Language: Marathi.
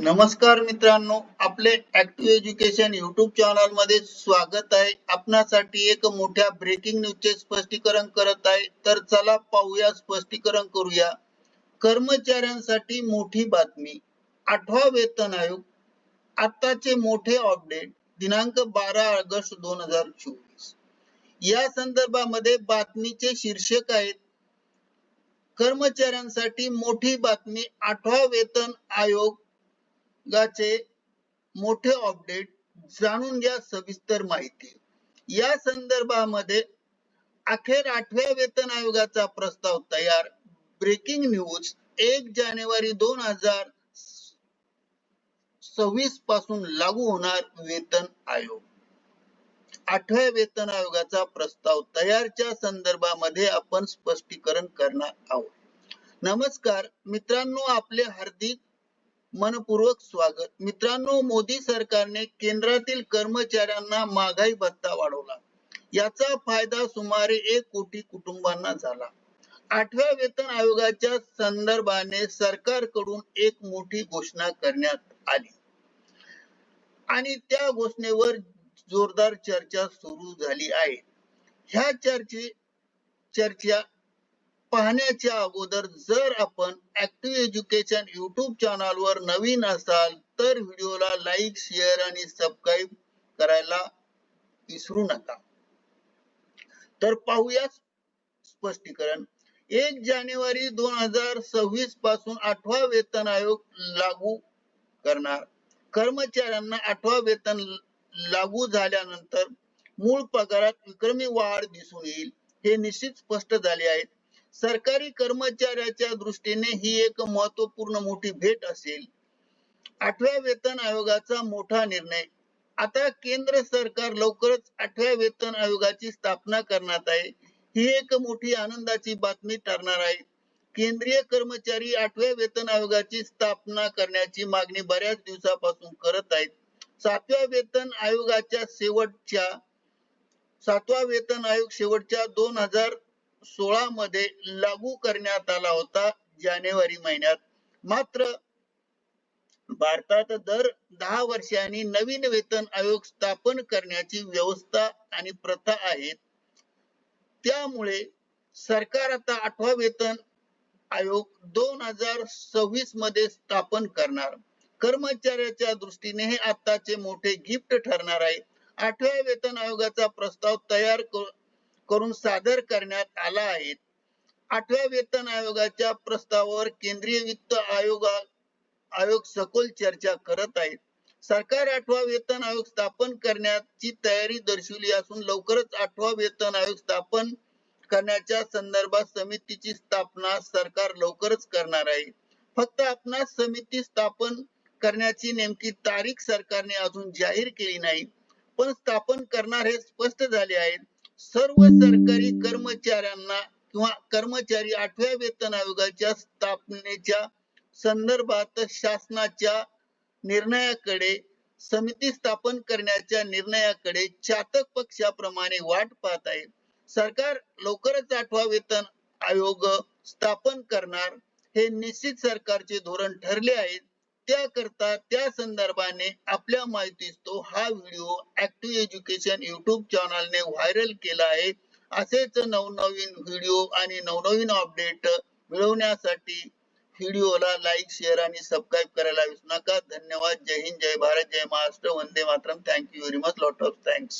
नमस्कार मित्रांनो आपले ऍक्टिव्ह एज्युकेशन युट्यूब चॅनलमध्ये स्वागत आहे. आपणासाठी एक मोठ्या ब्रेकिंग न्यूजचे स्पष्टीकरण करत आहे. तर चला पाहूया स्पष्टीकरण करूया. कर्मचाऱ्यांसाठी मोठी बातमी. आठवा वेतन आयोग. आताचे मोठे अपडेट दिनांक बारा ऑगस्ट दोन हजार चोवीस. या संदर्भामध्ये बातमीचे शीर्षक आहेत. कर्मचाऱ्यांसाठी मोठी बातमी. आठवा वेतन आयोग. आयोगाचे मोठे अपडेट जाणून घ्या सविस्तर माहिती. या संदर्भामध्ये अखेर आठव्या वेतन आयोगाचा प्रस्ताव तयार. ब्रेकिंग न्यूज एक जानेवारी दोन हजार सव्वीसपासून लागू होणार वेतन आयोग. आठव्या वेतन आयोगाचा प्रस्ताव तयारच्या संदर्भामध्ये आपण स्पष्टीकरण करणार आहोत. नमस्कार मित्रांनो आपले हार्दिक मनपूर्वक स्वागत. मित्रांनो मोदी सरकारने केंद्रातील कर्मचाऱ्यांना महागाई भत्ता वाढवला. याचा फायदा सुमारे एक कोटी कुटुंबांना झाला. आठव्या वेतन आयोगाच्या संदर्भाने सरकारकडून एक मोठी घोषणा करण्यात आली. आणि त्या घोषणेवर जोरदार चर्चा सुरू झाली आहे. ह्या चर्चे चर्चा पाहण्याच्या अगोदर जर आपण ऍक्टिव्ह एज्युकेशन युट्यूब चॅनल वर नवीन असाल तर व्हिडिओला लाईक शेअर आणि सबस्क्राईब करायला विसरू नका. तर पाहूया स्पष्टीकरण. एक जानेवारी दोन हजार सव्वीसपासून आठवा वेतन आयोग लागू करणार. कर्मचाऱ्यांना आठवा वेतन लागू झाल्यानंतर मूळ पगारात विक्रमी वाढ दिसून येईल हे निश्चित स्पष्ट झाले आहे. सरकारी कर्मचाऱ्याच्या दृष्टीने ही एक महत्त्वपूर्ण मोठी भेट असेल. आठव्या वेतन आयोगाचा मोठा निर्णय. आता केंद्र सरकार लवकरच आठव्या वेतन आयोगाची स्थापना करण्यात आहे. ही एक मोठी आनंदाची बातमी ठरणार आहे. केंद्रीय कर्मचारी आठव्या वेतन आयोगाची स्थापना करण्याची मागणी बऱ्याच दिवसापासून करत आहेत. सातव्या वेतन आयोगाच्या शेवटच्या सातवा वेतन आयोग शेवटच्या दोन हजार सोळा मध्ये लागू करण्यात आला होता जानेवारी महिन्यात. मात्र भारतात दर दहा वर्षांनी नवीन वेतन आयोग स्थापन करण्याची व्यवस्था आणि प्रथा आहेत. त्यामुळे सरकार आता आठवा वेतन आयोग दोन हजार सव्वीसमध्ये स्थापन करणार. कर्मचाऱ्याच्या दृष्टीने हे आताचे मोठे गिफ्ट ठरणार आहे. आठव्या वेतन आयोगाचा प्रस्ताव तयार करून सादर करण्यात आला आहे. आठव्या वेतन आयोगाच्या प्रस्तावावर केंद्रीय वित्त आयोग आयोग सखोल चर्चा करत आहेत सरकार आठवा वेतन आयोग स्थापन करण्याची तयारी दर्शवली असून लवकरच आठवा वेतन आयोग स्थापन करण्याच्या संदर्भात समितीची स्थापना सरकार लवकरच करणार आहे. फक्त आपणास समिती स्थापन करण्याची नेमकी तारीख सरकारने अजून जाहीर केली नाही. पण स्थापन करणार हे स्पष्ट झाले आहे. सर्व सरकारी कर्मचाऱ्यांना किंवा कर्मचारी आठव्या वेतन आयोगाच्या स्थापनेच्या संदर्भात शासनाच्या निर्णयाकडे समिती स्थापन करण्याच्या निर्णयाकडे चातक पक्षाप्रमाणे वाट पाहत आहे. सरकार लवकरच आठवा वेतन आयोग स्थापन करणार हे निश्चित सरकारचे धोरण ठरले आहे. त्याकरता त्या संदर्भाने आपल्या माहितीस तो हा व्हिडिओ ऍक्टिव्ह एज्युकेशन युट्यूब चॅनलने व्हायरल केला आहे. असेच नवनवीन व्हिडिओ आणि नवनवीन अपडेट मिळवण्यासाठी व्हिडिओला लाईक शेअर आणि सबस्क्राईब करायला विसरू नका. धन्यवाद. जय हिंद. जय भारत. जय Maharashtra. Vande Mataram. Thank you very much lot of thanks